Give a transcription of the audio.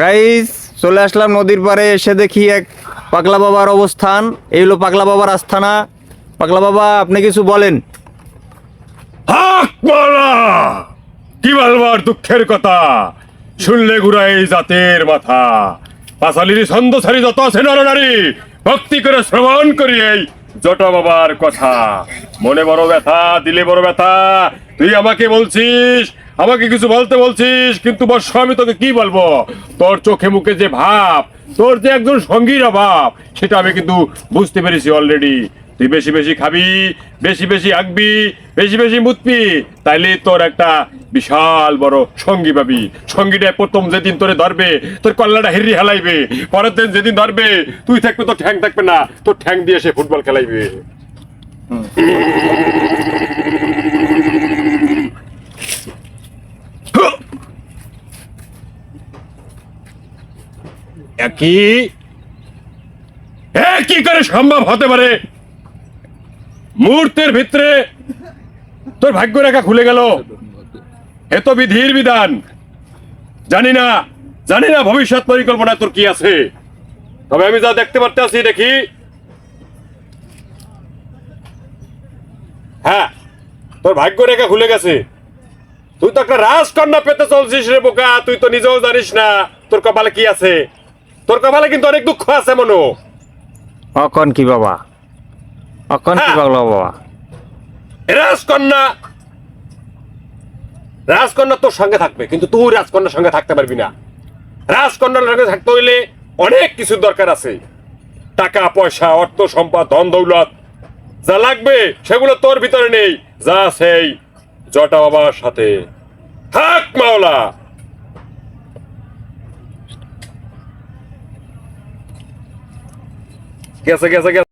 Guys চলে আসলাম নদীর পাড়ে, এসে দেখি এক পাগলা বাবার অবস্থান। এই হলো পাগলা বাবার আস্থানা। পাগলা বাবা, আপনি কিছু বলেন। কি বলবার দুঃখের কথা? শুনলে ঘুরাই জাতের মাথা। পাশালির ছন্দ ছাড়ি যত আছে নরনারী ভক্তি করে শ্রবণ করি এই জটা বাবার কথা। মনে বড় ব্যথা, দিলে বড় ব্যথা। তুই আমাকে বলছিস আমাকে কিছু বলতে বলছিস, কিন্তু বর্ষ আমি তোকে কি বলব? তোর চোখে মুখে যে ভাব, তোর যে একজন সঙ্গীর অভাব, সেটা আমি কিন্তু বুঝতে পেরেছি অলরেডি তুই বেশি বেশি খাবি, বেশি বেশি আঁকবি, বেশি বেশি মুতবি, তাইলে তোর একটা বিশাল বড় সঙ্গী পাবি। সঙ্গীটা প্রথম যেদিন তোরে ধরবে, তোর কল্লাটা হেরি হেলাইবে। পরের দিন যেদিন ধরবে, তুই থাকবে, তোর ঠ্যাং থাকবে না, তোর ঠ্যাং দিয়ে সে ফুটবল খেলাইবে। একই? এ কি করে সম্ভব হতে পারে। মুহূর্তের ভিতরে তোর ভাগ্য রেখা খুলে গেল। এ তো বিধির বিধান। জানি না জানি না ভবিষ্যৎ পরিকল্পনা তোর কি আছে। তবে আমি যা দেখতে পারতে আছি, দেখি। হ্যাঁ তোর ভাগ্য রেখা খুলে গেছে। তুই তো একটা রাজকন্যা পেতে চলছিস রে বোকা, তুই তো নিজেও জানিস না তোর কপালে কি আছে। তোর কপালে কিন্তু অনেক দুঃখ আছে মনো। অকন কি বাবা? অকন কি হ্যাঁ। পাগলা বাবা? রাজকন্যা। রাজকন্যা তোর সঙ্গে থাকবে কিন্তু তুই রাজকন্যার সঙ্গে থাকতে পারবি না। রাজকন্যার সঙ্গে থাকতে হইলে অনেক কিছুর দরকার আছে। টাকা পয়সা অর্থ সম্পদ ধন দৌলত যা লাগবে সেগুলো তোর ভিতরে নেই। যা সেই জটা বাবার সাথে। থাক মাওলা। গেছে গেছে গেছে